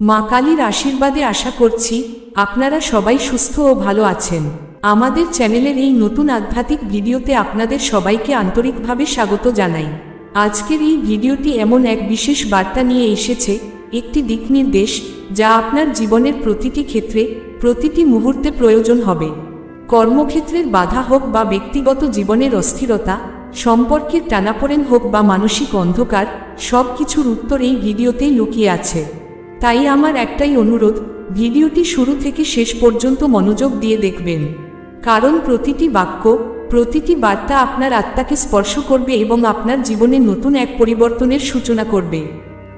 মা কালীর আশীর্বাদে আশা করছি আপনারা সবাই সুস্থ ও ভালো আছেন। আমাদের চ্যানেলের এই নতুন আধ্যাত্মিক ভিডিওতে আপনাদের সবাইকে আন্তরিকভাবে স্বাগত জানাই। আজকের এই ভিডিওটি এমন এক বিশেষ বার্তা নিয়ে এসেছে, একটি দিক নির্দেশ যা আপনার জীবনের প্রতিটি ক্ষেত্রে, প্রতিটি মুহূর্তে প্রয়োজন হবে। কর্মক্ষেত্রের বাধা হোক বা ব্যক্তিগত জীবনের অস্থিরতা, সম্পর্কের টানাপোড়েন হোক বা মানসিক অন্ধকার সব কিছুর উত্তর এই ভিডিওতেই লুকিয়ে আছে। তাই আমার একটাই অনুরোধ, ভিডিওটি শুরু থেকে শেষ পর্যন্ত মনোযোগ দিয়ে দেখবেন। কারণ প্রতিটি বাক্য, প্রতিটি বার্তা আপনার আত্মাকে স্পর্শ করবে এবং আপনার জীবনে নতুন এক পরিবর্তনের সূচনা করবে।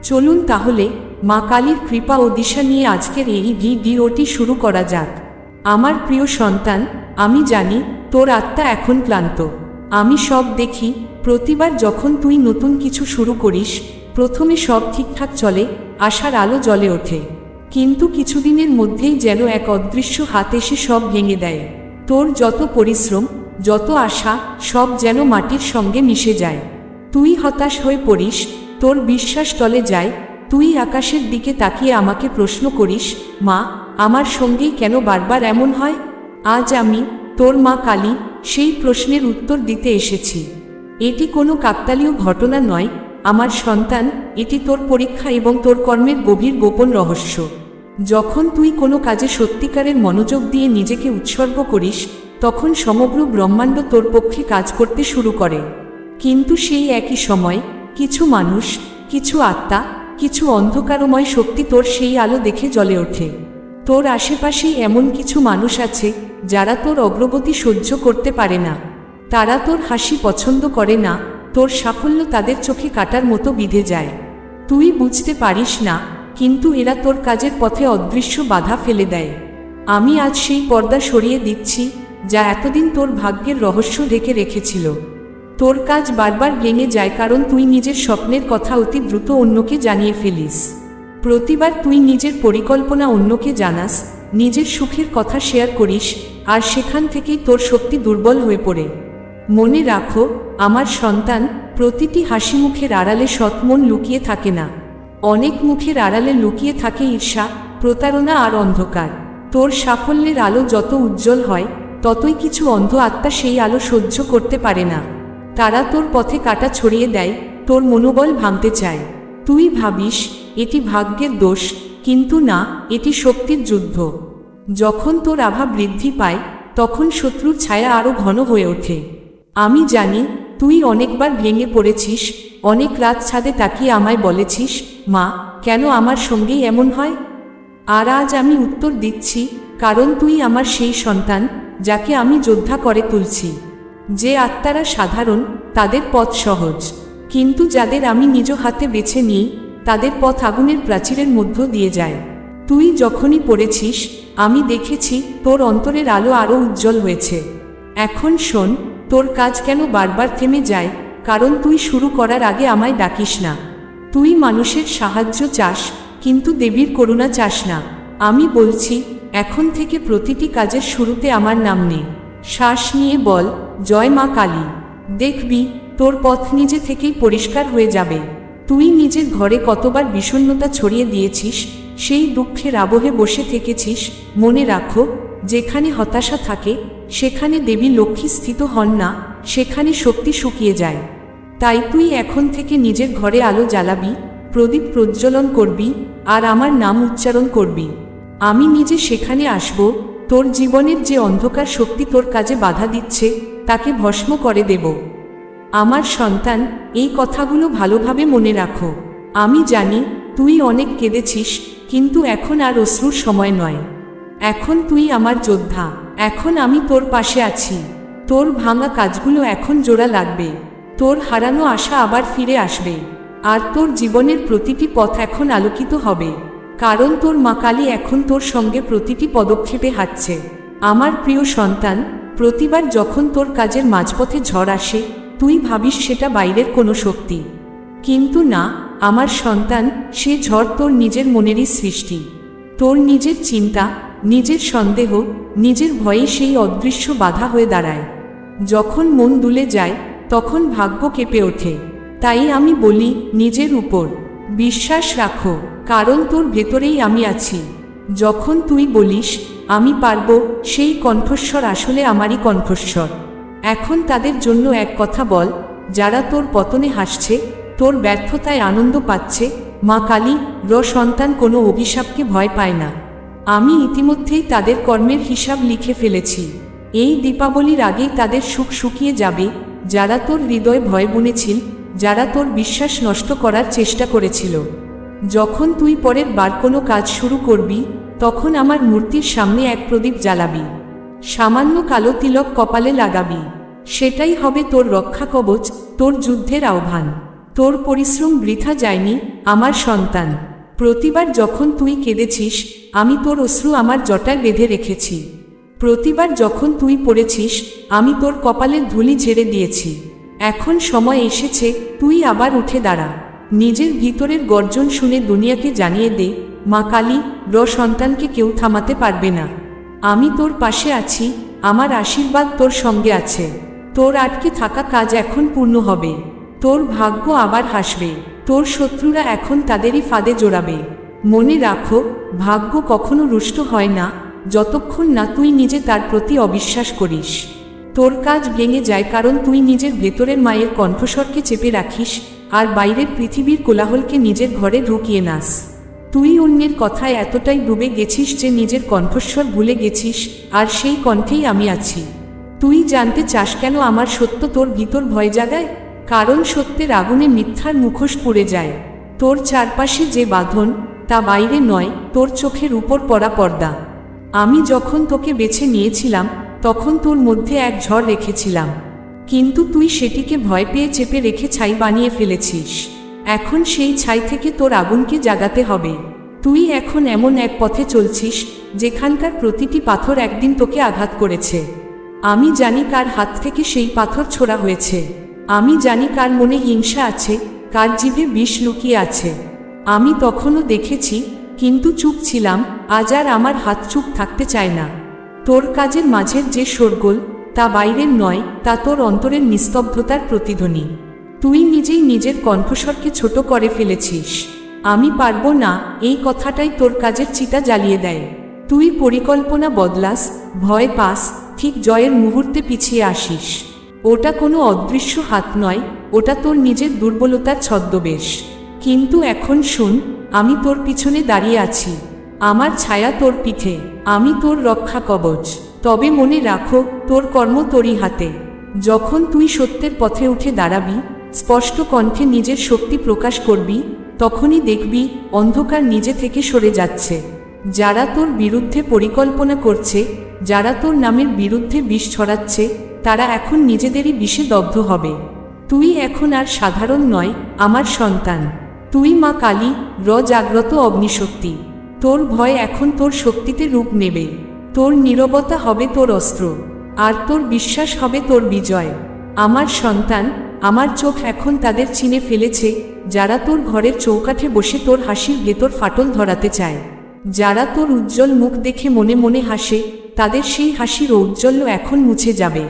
চলুন তাহলে, মা কালীর কৃপা ও দিশা নিয়ে আজকের এই ভিডিওটি শুরু করা যাক। আমার প্রিয় সন্তান, আমি জানি তোর আত্মা এখন ক্লান্ত। আমি সব দেখি, প্রতিবার যখন তুই নতুন কিছু শুরু করিস প্রথমে সব ঠিকঠাক চলে, আশার আলো জ্বলে ওঠে। কিন্তু কিছুদিনের মধ্যেই যেন এক অদৃশ্য হাত এসে সব ভেঙে দেয়। তোর যত পরিশ্রম, যত আশা, সব যেন মাটির সঙ্গে মিশে যায়। তুই হতাশ হয়ে পড়িস, তোর বিশ্বাস টলে যায়, তুই আকাশের দিকে তাকিয়ে আমাকে প্রশ্ন করিস, মা, আমার সঙ্গেই কেন বারবার এমন হয়? আজ আমি, তোর মা কালী, সেই প্রশ্নের উত্তর দিতে এসেছি। এটি কোনো কাকতালীয় ঘটনা নয় আমার সন্তান, এটি তোর পরীক্ষা এবং তোর কর্মের গভীর গোপন রহস্য। যখন তুই কোনো কাজে সত্যিকারের মনোযোগ দিয়ে নিজেকে উৎসর্গ করিস, তখন সমগ্র ব্রহ্মাণ্ড তোর পক্ষে কাজ করতে শুরু করে। কিন্তু সেই একই সময়, কিছু মানুষ, কিছু আত্মা, কিছু অন্ধকারময় শক্তি তোর সেই আলো দেখে জ্বলে ওঠে। তোর আশেপাশেই এমন কিছু মানুষ আছে, যারা তোর অগ্রগতি সহ্য করতে পারে না। তারা তোর হাসি পছন্দ করে না তোর সাফল্য তাদের চোখে কাটার মতো বিধে যায়। তুই বুঝতে পারিস না, কিন্তু এরা তোর কাজের পথে অদৃশ্য বাধা ফেলে দেয়। আমি আজ সেই পর্দা সরিয়ে দিচ্ছি, যা এতদিন তোর ভাগ্যের রহস্য ঢেকে রেখেছিল। তোর কাজ বারবার ভেঙে যায় কারণ তুই নিজের স্বপ্নের কথা অতি দ্রুত অন্যকে জানিয়ে ফেলিস। প্রতিবার তুই নিজের পরিকল্পনা অন্যকে জানাস, নিজের সুখের কথা শেয়ার করিস, আর সেখান থেকেই তোর শক্তি দুর্বল হয়ে পড়ে। মনে রাখো, আমার সন্তান প্রতিটি হাসি মুখের আড়ালে সৎমন লুকিয়ে থাকে না। অনেক মুখের আড়ালে লুকিয়ে থাকে ঈর্ষা, প্রতারণা আর অন্ধকার। তোর সাফল্যের আলো যত উজ্জ্বল হয়, ততই কিছু অন্ধ আত্মা সেই আলো সহ্য করতে পারে না। তারা তোর পথে কাটা ছড়িয়ে দেয়, তোর মনোবল ভাঙতে চায়। তুই ভাবিস, এটি ভাগ্যের দোষ, কিন্তু না, এটি শক্তির যুদ্ধ। যখন তোর আভা বৃদ্ধি পায়, তখন শত্রুর ছায়া আরও ঘন হয়ে ওঠে। আমি জানি, তুই অনেকবার ভেঙে পড়েছিস, অনেক রাত ছাদে তাকিয়ে আমায় বলেছিস, মা, কেন আমার সঙ্গেই এমন হয়? আর আজ আমি উত্তর দিচ্ছি, কারণ তুই আমার সেই সন্তান, যাকে আমি যোদ্ধা করে তুলছি। যে আত্মারা সাধারণ, তাদের পথ সহজ। কিন্তু যাদের আমি নিজ হাতে বেছে নিই, তাদের পথ আগুনের প্রাচীরের মধ্য দিয়ে যায়। তুই যখনই পড়েছিস, আমি দেখেছি তোর অন্তরের আলো আরও উজ্জ্বল হয়েছে। এখন শোন তোর কাজ কেন বারবার থেমে যায়? কারণ তুই শুরু করার আগে আমায় ডাকিস না। তুই মানুষের সাহায্য চাস, কিন্তু দেবীর করুণা চাস না। আমি বলছি, এখন থেকে প্রতিটি কাজের শুরুতে আমার নাম নে। শ্বাস নিয়ে বল, জয় মা কালী। দেখবি, তোর পথ নিজে থেকেই পরিষ্কার হয়ে যাবে। তুই নিজের ঘরে কতবার বিষণ্ণতা ছড়িয়ে দিয়েছিস, সেই দুঃখের আবহে বসে থেকেছিস, মনে রাখো যেখানে হতাশা থাকে, সেখানে দেবী লক্ষ্মী স্থিত হন না, সেখানে শক্তি শুকিয়ে যায়। তাই তুই এখন থেকে নিজের ঘরে আলো জ্বালাবি, প্রদীপ প্রজ্বলন করবি, আর আমার নাম উচ্চারণ করবি। আমি নিজে সেখানে আসব, তোর জীবনের যে অন্ধকার শক্তি তোর কাজে বাধা দিচ্ছে, তাকে ভস্ম করে দেব। আমার সন্তান, এই কথাগুলো ভালোভাবে মনে রাখো। আমি জানি, তুই অনেক কেঁদেছিস, কিন্তু এখন আর অশ্রুর সময় নয়। এখন তুই আমার যোদ্ধা, এখন আমি তোর পাশে আছি। তোর ভাঙা কাজগুলো এখন জোড়া লাগবে। তোর হারানো আশা আবার ফিরে আসবে। আর তোর জীবনের প্রতিটি পথ এখন আলোকিত হবে। কারণ তোর মা কালী এখন তোর সঙ্গে প্রতিটি পদক্ষেপে হাঁটছে। আমার প্রিয় সন্তান, প্রতিবার যখন তোর কাজের মাঝপথে ঝড় আসে, তুই ভাবিস সেটা বাইরের কোনো শক্তি। কিন্তু না, আমার সন্তান, সে ঝড় তোর নিজের মনেরই সৃষ্টি। তোর নিজের চিন্তা নিজের সন্দেহ, নিজের ভয়ে সেই অদৃশ্য বাধা হয়ে দাঁড়ায়। যখন মন দুলে যায়, তখন ভাগ্য কেঁপে ওঠে। তাই আমি বলি, নিজের উপর বিশ্বাস রাখো, কারণ তোর ভেতরেই আমি আছি। যখন তুই বলিস, আমি পারব, সেই কণ্ঠস্বর আসলে আমারই কণ্ঠস্বর। এখন তাদের জন্য এক কথা বল, যারা তোর পতনে হাসছে, তোর ব্যর্থতায় আনন্দ পাচ্ছে, মা কালী, র সন্তান কোনো অভিশাপকে ভয় পায় না। আমি ইতিমধ্যেই তাদের কর্মের হিসাব লিখে ফেলেছি। এই দীপাবলির আগেই তাদের সুখ শুকিয়ে যাবে, যারা তোর হৃদয় ভয় বুনেছিল, যারা তোর বিশ্বাস নষ্ট করার চেষ্টা করেছিল। যখন তুই পরের বার কোনো কাজ শুরু করবি, তখন আমার মূর্তির সামনে এক প্রদীপ জ্বালাবি। সামান্য কালো তিলক কপালে লাগাবি। সেটাই হবে তোর রক্ষা কবচ, তোর যুদ্ধের আহ্বান। তোর পরিশ্রম বৃথা যায়নি, আমার সন্তান। প্রতিবার যখন তুই কেঁদেছিস, আমি তোর অশ্রু আমার জটায় বেঁধে রেখেছি। প্রতিবার যখন তুই পড়েছিস, আমি তোর কপালের ধুলি ঝেড়ে দিয়েছি। এখন সময় এসেছে, তুই আবার উঠে দাঁড়া। নিজের ভিতরের গর্জন শুনে দুনিয়াকে জানিয়ে দে, মা কালী, র সন্তানকে কেউ থামাতে পারবে না। আমি তোর পাশে আছি, আমার আশীর্বাদ তোর সঙ্গে আছে। তোর আটকে থাকা কাজ এখন পূর্ণ হবে। তোর ভাগ্য আবার হাসবে। তোর শত্রুরা এখন তাদেরই ফাঁদে জোড়াবে। মনে রাখো, ভাগ্য কখনো রুষ্ট হয় না, যতক্ষণ না তুই নিজে তার প্রতি অবিশ্বাস করিস। তোর কাজ ভেঙে যায় কারণ তুই নিজের ভেতরের মায়ের কণ্ঠস্বরকে চেপে রাখিস, আর বাইরের পৃথিবীর কোলাহলকে নিজের ঘরে ঢুকিয়ে নাস। তুই অন্যের কথায় এতটাই ডুবে গেছিস যে নিজের কণ্ঠস্বর ভুলে গেছিস, আর সেই কণ্ঠেই আমি আছি। তুই জানতে চাস কেন আমার সত্য তোর ভিতর ভয় জাগায়? কারণ সত্যের আগুনে মিথ্যার মুখোশ পড়ে যায়। তোর চারপাশে যে বাঁধন, তা বাইরে নয়, তোর চোখের উপর পড়া পর্দা। আমি যখন তোকে বেছে নিয়েছিলাম, তখন তোর মধ্যে এক ঝড় রেখেছিলাম। কিন্তু তুই সেটিকে ভয় পেয়ে চেপে রেখে ছাই বানিয়ে ফেলেছিস। এখন সেই ছাই থেকে তোর আগুনকে জাগাতে হবে। তুই এখন এমন এক পথে চলছিস, যেখানকার প্রতিটি পাথর একদিন তোকে আঘাত করেছে। আমি জানি কার হাত থেকে সেই পাথর ছোড়া হয়েছে। আমি জানি কার মনে হিংসা আছে, কার জিভে বিষ লুকিয়ে আছে। আমি তখনও দেখেছি, কিন্তু চুপ ছিলাম, আজ আর আমার হাত চুপ থাকতে চায় না। তোর কাজের মাঝের যে শোরগোল, তা বাইরের নয়, তা তোর অন্তরের নিস্তব্ধতার প্রতিধ্বনি। তুই নিজেই নিজের কণ্ঠস্বরকে ছোট করে ফেলেছিস। আমি পারব না, এই কথাটাই তোর কাজের চিতা জ্বালিয়ে দেয়। তুই পরিকল্পনা বদলাস, ভয় পাস, ঠিক জয়ের মুহূর্তে পিছিয়ে আসিস। ওটা কোনো অদৃশ্য হাত নয়, ওটা তোর নিজের দুর্বলতার ছদ্মবেশ। কিন্তু এখন শুন, আমি তোর পিছনে দাঁড়িয়ে আছি। আমার ছায়া তোর পিঠে, আমি তোর রক্ষা কবচ। তবে মনে রাখো, তোর কর্ম তোরই হাতে। যখন তুই সত্যের পথে উঠে দাঁড়াবি, স্পষ্ট কণ্ঠে নিজের শক্তি প্রকাশ করবি, তখনই দেখবি অন্ধকার নিজে থেকে সরে যাচ্ছে। যারা তোর বিরুদ্ধে পরিকল্পনা করছে, যারা তোর নামের বিরুদ্ধে বিষ ছড়াচ্ছে তারা এখন নিজেদেরই বিষে দগ্ধ হবে। তুই এখন আর সাধারণ নয়, আমার সন্তান। তুই মা কালী, র জাগ্রত অগ্নিশক্তি। তোর ভয় এখন তোর শক্তিতে রূপ নেবে। তোর নীরবতা হবে তোর অস্ত্র। আর তোর বিশ্বাস হবে তোর বিজয়। আমার সন্তান, আমার চোখ এখন তাদের চিনে ফেলেছে, যারা তোর ঘরের চৌকাঠে বসে তোর হাসির ভেতর ফাটল ধরাতে চায়। যারা তোর উজ্জ্বল মুখ দেখে মনে মনে হাসে, তাদের সেই হাসির ঔজ্জ্বল্য এখন মুছে যাবে।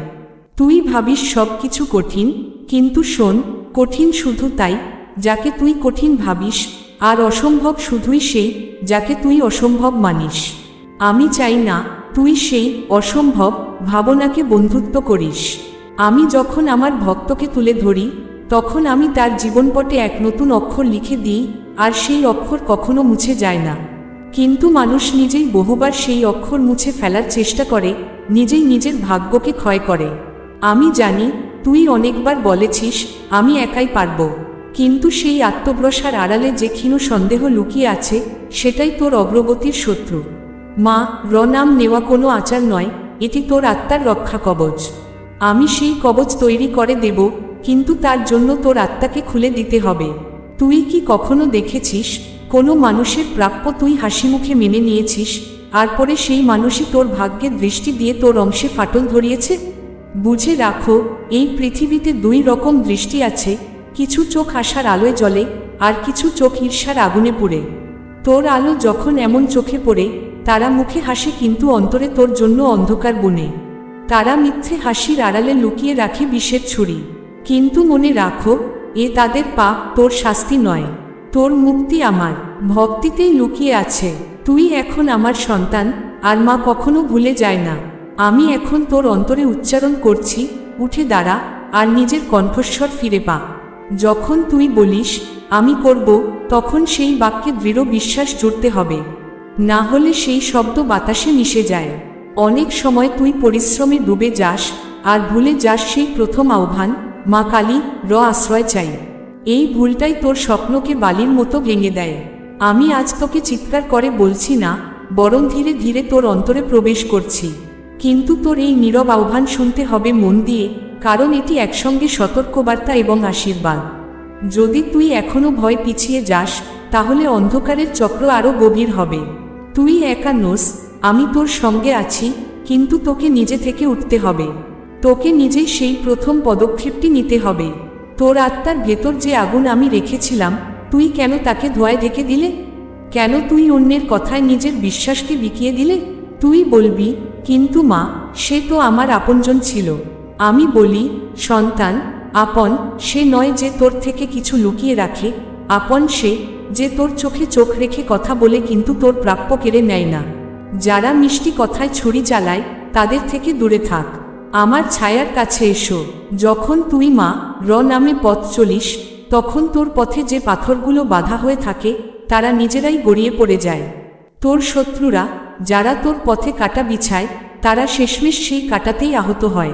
তুই ভাবিস সব কিছু কঠিন, কিন্তু শোন, কঠিন শুধু তাই, যাকে তুই কঠিন ভাবিস, আর অসম্ভব শুধুই সেই, যাকে তুই অসম্ভব মানিস। আমি চাই না, তুই সেই, অসম্ভব ভাবনাকে বন্ধুত্ব করিস। আমি যখন আমার ভক্তকে তুলে ধরি, তখন আমি তার জীবনপটে এক নতুন অক্ষর লিখে দিই, আর সেই অক্ষর কখনো মুছে যায় না। কিন্তু মানুষ নিজেই বহুবার সেই অক্ষর মুছে ফেলার চেষ্টা করে, নিজেই নিজের ভাগ্যকে ক্ষয় করে। আমি জানি, তুই অনেকবার বলেছিস, আমি একাই পারব। কিন্তু সেই আত্মভ্রসার আড়ালে যে ক্ষীণ সন্দেহ লুকিয়ে আছে, সেটাই তোর অগ্রগতির শত্রু। মা রনাম নেওয়া কোনো আচার নয়, এটি তোর আত্মার রক্ষা কবচ। আমি সেই কবচ তৈরি করে দেব, কিন্তু তার জন্য তোর আত্মাকে খুলে দিতে হবে। তুই কি কখনো দেখেছিস, কোনো মানুষের প্রাপ্য তুই হাসি মুখে মেনে নিয়েছিস, আর পরে সেই মানুষই তোর ভাগ্যের দৃষ্টি দিয়ে তোর অংশে ফাটল ধরিয়েছে? বুঝে রাখো, এই পৃথিবীতে দুই রকম দৃষ্টি আছে, কিছু চোখ আশার আলোয় জ্বলে, আর কিছু চোখ ঈর্ষার আগুনে পুড়ে। তোর আলো যখন এমন চোখে পড়ে, তারা মুখে হাসে কিন্তু অন্তরে তোর জন্য অন্ধকার বনে। তারা মিথ্যে হাসির আড়ালে লুকিয়ে রাখে বিষের ছুরি। কিন্তু মনে রাখো, এ তাদের পাপ, তোর শাস্তি নয়। তোর মুক্তি আমার, ভক্তিতেই লুকিয়ে আছে। তুই এখন আমার সন্তান, আর মা কখনো ভুলে যায় না। আমি এখন তোর অন্তরে উচ্চারণ করছি, উঠে দাঁড়া আর নিজের কণ্ঠস্বর ফিরে পা। যখন তুই বলিস, আমি করব, তখন সেই বাক্যে দৃঢ় বিশ্বাস জুড়তে হবে। না হলে সেই শব্দ বাতাসে মিশে যায়। অনেক সময় তুই পরিশ্রমে ডুবে যাস আর ভুলে যাস সেই প্রথম আহ্বান, মা কালী, র আশ্রয় চাই। এই ভুলটাই তোর স্বপ্নকে বালির মতো ভেঙে দেয়। আমি আজ তোকে চিৎকার করে বলছি না, বরং ধীরে ধীরে তোর অন্তরে প্রবেশ করছি। কিন্তু তোর এই নীরব আহ্বান শুনতে হবে মন দিয়ে, কারণ এটি একসঙ্গে সতর্কবার্তা এবং আশীর্বাদ। যদি তুই এখনও ভয় পিছিয়ে যাস, তাহলে অন্ধকারের চক্র আরও গভীর হবে। তুই একা নোস, আমি তোর সঙ্গে আছি, কিন্তু তোকে নিজে থেকে উঠতে হবে। তোকে নিজেই সেই প্রথম পদক্ষেপটি নিতে হবে। তোর আত্মার ভেতর যে আগুন আমি রেখেছিলাম, তুই কেন তাকে ধোয়ায় ঢেকে দিলে? কেন তুই অন্যের কথায় নিজের বিশ্বাসকে বিকিয়ে দিলে? তুই বলবি কিন্তু মা, সে তো আমার আপনজন ছিল। আমি বলি, সন্তান, আপন, সে নয় যে তোর থেকে কিছু লুকিয়ে রাখে, আপন সে যে তোর চোখে চোখ রেখে কথা বলে কিন্তু তোর প্রাপ্য কেড়ে নেয় না। যারা মিষ্টি কথায় ছুরি চালায়, তাদের থেকে দূরে থাক। আমার ছায়ার কাছে এসো। যখন তুই মা, র নামে পথ চলিস, তখন তোর পথে যে পাথরগুলো বাধা হয়ে থাকে, তারা নিজেরাই গড়িয়ে পড়ে যায়। তোর শত্রুরা যারা তোর পথে কাটা বিছায়, তারা শেষমেশ সেই কাটাতেই আহত হয়।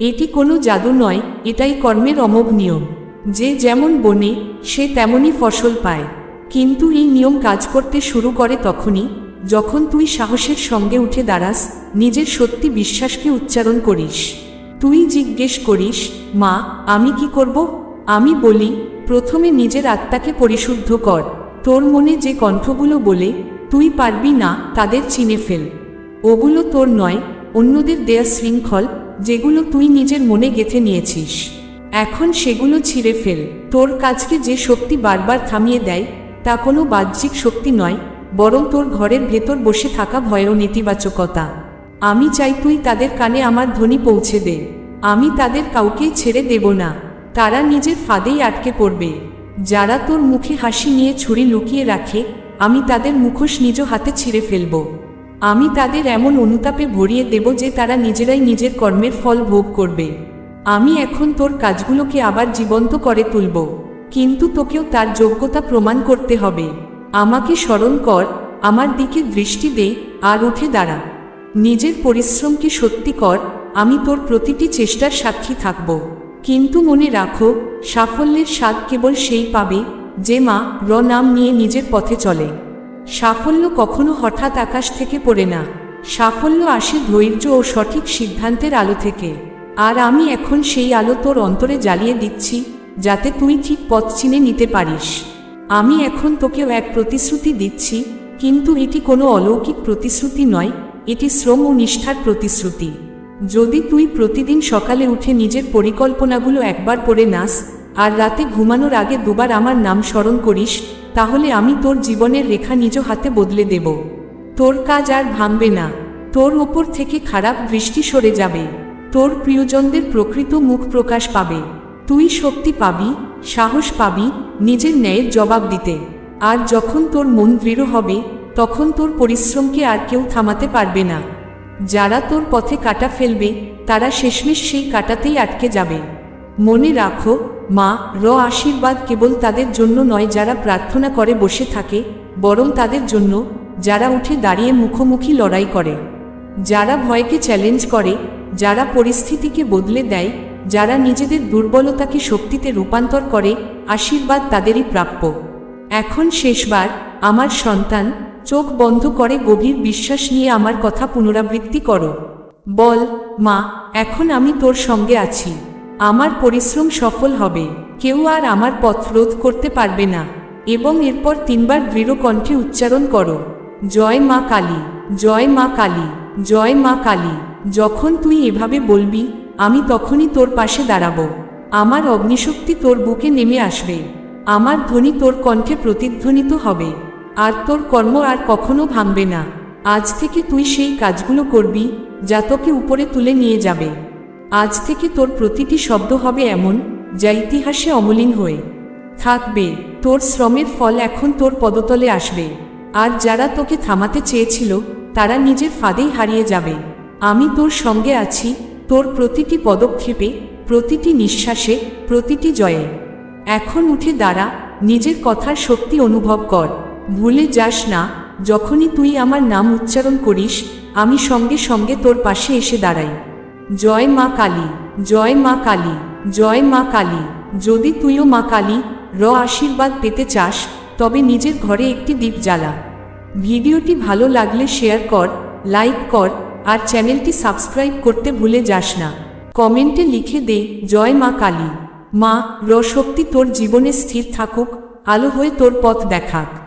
এটি কোনো জাদু নয়, এটাই কর্মের অমোঘ নিয়ম। যে যেমন বনে, সে তেমনই ফসল পায়। কিন্তু এই নিয়ম কাজ করতে শুরু করে তখনই, যখন তুই সাহসের সঙ্গে উঠে দাঁড়াস, নিজের সত্যি বিশ্বাসকে উচ্চারণ করিস। তুই জিজ্ঞেস করিস, মা, আমি কি করব? আমি বলি, প্রথমে নিজের আত্মাকে পরিশুদ্ধ কর। তোর মনে যে কণ্ঠগুলো বলে তুই পারবি না তাদের চিনে ফেল। ওগুলো তোর নয়, অন্যদের দেয়া শৃঙ্খল যেগুলো তুই নিজের মনে গেথে নিয়েছিস। এখন সেগুলো ছিঁড়ে ফেল। তোর কাজকে যে শক্তি বারবার থামিয়ে দেয়, তা কোনো বাহ্যিক শক্তি নয়, বরং তোর ঘরের ভেতর বসে থাকা ভয় ও নেতিবাচকতা। আমি চাই তুই তাদের কানে আমার ধ্বনি পৌঁছে দে। আমি তাদের কাউকেই ছেড়ে দেব না। তারা নিজের ফাঁদেই আটকে পড়বে। যারা তোর মুখে হাসি নিয়ে ছুরি লুকিয়ে রাখে আমি তাদের মুখোশ নিজ হাতে ছিঁড়ে ফেলব। আমি তাদের এমন অনুতাপে ভরিয়ে দেব যে তারা নিজেরাই নিজের কর্মের ফল ভোগ করবে। আমি এখন তোর কাজগুলোকে আবার জীবন্ত করে তুলব। কিন্তু তোকেও তার যোগ্যতা প্রমাণ করতে হবে। আমাকে স্মরণ কর, আমার দিকে দৃষ্টি দে আর উঠে দাঁড়া। নিজের পরিশ্রমকে সত্যি কর, আমি তোর প্রতিটি চেষ্টার সাক্ষী থাকব। কিন্তু মনে রাখো, সাফল্যের স্বাদ কেবল সেই পাবে যে মা র নাম নিয়ে নিজের পথে চলে। সাফল্য কখনো হঠাৎ আকাশ থেকে পড়ে না। সাফল্য আসে ধৈর্য ও সঠিক সিদ্ধান্তের আলো থেকে। আর আমি এখন সেই আলো তোর অন্তরে জ্বালিয়ে দিচ্ছি, যাতে তুই ঠিক পথ চিনে নিতে পারিস। আমি এখন তোকেও এক প্রতিশ্রুতি দিচ্ছি, কিন্তু এটি কোনো অলৌকিক প্রতিশ্রুতি নয়, এটি শ্রম ও নিষ্ঠার প্রতিশ্রুতি। যদি তুই প্রতিদিন সকালে উঠে নিজের পরিকল্পনাগুলো একবার পড়ে নাস আর রাতে ঘুমানোর আগে দুবার আমার নাম স্মরণ করিস, তাহলে আমি তোর জীবনের রেখা নিজ হাতে বদলে দেব। তোর কাজ আর ভাঙবে না, তোর ওপর থেকে খারাপ দৃষ্টি সরে যাবে, তোর প্রিয়জনদের প্রকৃত মুখ প্রকাশ পাবে। তুই শক্তি পাবি, সাহস পাবি, নিজের ন্যায়ের জবাব দিতে। আর যখন তোর মন দৃঢ় হবে, তখন তোর পরিশ্রমকে আর কেউ থামাতে পারবে না। যারা তোর পথে কাটা ফেলবে, তারা শেষমেশ সেই কাটাতেই আটকে যাবে। মনে রাখো মা, র আশীর্বাদ কেবল তাদের জন্য নয়, যারা প্রার্থনা করে বসে থাকে, বরং তাদের জন্য, যারা উঠে দাঁড়িয়ে মুখোমুখি লড়াই করে। যারা ভয়কে চ্যালেঞ্জ করে, যারা পরিস্থিতিকে বদলে দেয়, যারা নিজেদের দুর্বলতাকে শক্তিতে রূপান্তর করে, আশীর্বাদ তাদেরই প্রাপ্য। এখন শেষবার, আমার সন্তান, চোখ বন্ধ করে গভীর বিশ্বাস নিয়ে আমার কথা পুনরাবৃত্তি করো। বল, মা, এখন আমি তোর সঙ্গে আছি। আমার পরিশ্রম সফল হবে, কেউ আর আমার পথ রোধ করতে পারবে না। এবং এরপর তিনবার দৃঢ় কণ্ঠে উচ্চারণ করো, জয় মা কালী, জয় মা কালী, জয় মা কালী, যখন তুই এভাবে বলবি, আমি তখনই তোর পাশে দাঁড়াবো। আমার অগ্নিশক্তি তোর বুকে নেমে আসবে, আমার ধ্বনি তোর কণ্ঠে প্রতিধ্বনিত হবে, আর তোর কর্ম আর কখনো ভাঙবে না। আজ থেকে তুই সেই কাজগুলো করবি, যা তোকে উপরে তুলে নিয়ে যাবে। আজ থেকে তোর প্রতিটি শব্দ হবে এমন, যা ইতিহাসে অমলিন হয়ে। থাকবে, তোর শ্রমের ফল এখন তোর পদতলে আসবে। আর যারা তোকে থামাতে চেয়েছিল, তারা নিজের ফাঁদেই হারিয়ে যাবে। আমি তোর সঙ্গে আছি, তোর প্রতিটি পদক্ষেপে, প্রতিটি নিঃশ্বাসে, প্রতিটি জয়ে। এখন উঠে দাঁড়া, নিজের কথার শক্তি অনুভব কর। ভুলে যাস না, যখনই তুই আমার নাম উচ্চারণ করিস, আমি সঙ্গে সঙ্গে তোর পাশে এসে দাঁড়াই। জয় মা কালী, জয় মা কালী, জয় মা কালী। যদি তুইও মা কালী, র আশীর্বাদ পেতে চাস, তবে নিজের ঘরে একটি দ্বীপ জ্বালা। ভিডিওটি ভালো লাগলে শেয়ার কর, লাইক কর, আর চ্যানেলটি সাবস্ক্রাইব করতে ভুলে যাস না। কমেন্টে লিখে দে, জয় মা কালী। মা, র শক্তি তোর জীবনে স্থির থাকুক, আলো হয়ে তোর পথ দেখাক।